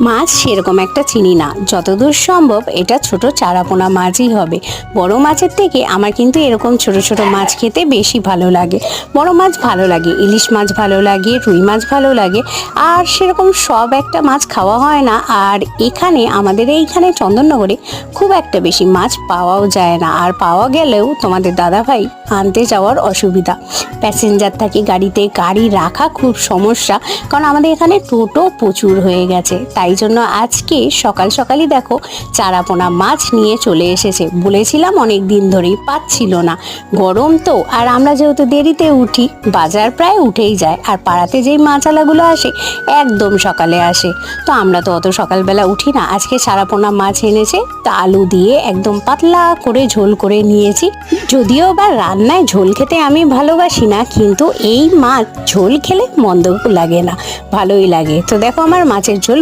মাছ সেরকম একটা চিনি না। যতদূর সম্ভব এটা ছোট চারাপোনা মাছই হবে। বড় মাছের থেকে আমার কিন্তু এরকম ছোট ছোট মাছ খেতে বেশি ভালো লাগে। বড় মাছ ভালো লাগে, ইলিশ মাছ ভালো লাগে, রুই মাছ ভালো লাগে। আর সেরকম সব একটা মাছ খাওয়া হয় না। আর এখানে, আমাদের এইখানে চন্দননগরে খুব একটা বেশি মাছ পাওয়াও যায় না। আর পাওয়া গেলেও তোমাদের দাদাভাই আনতে যাওয়ার অসুবিধা। প্যাসেঞ্জার থাকে, গাড়িতে গাড়ি রাখা খুব সমস্যা। কারণ আমাদের এখানে টোটো প্রচুর হয়ে গেছে। তাই জন্য আজকে সকাল সকালই দেখো চারাপোনা মাছ নিয়ে চলে এসেছে। বলেছিলাম অনেক দিন ধরেই পাচ্ছিল না। গরম তো, আর আমরা যেহেতু দেরিতে উঠি, বাজার প্রায় উঠেই যায়, আর পাড়াতে যেই মাছালাগুলো আসে, একদম সকালে আসে। তো আমরা তো অত সকালবেলা উঠি না। আজকে চারাপোনা মাছ এনেছে, তা আলু দিয়ে একদম পাতলা করে ঝোল করে নিয়েছি। যদিও বা রান্নায় ঝোল খেতে আমি ভালোবাসি না, কিন্তু এই মাছ ঝোল খেলে মন্দ লাগে না, ভালোই লাগে। তো দেখো আমার মাছের ঝোল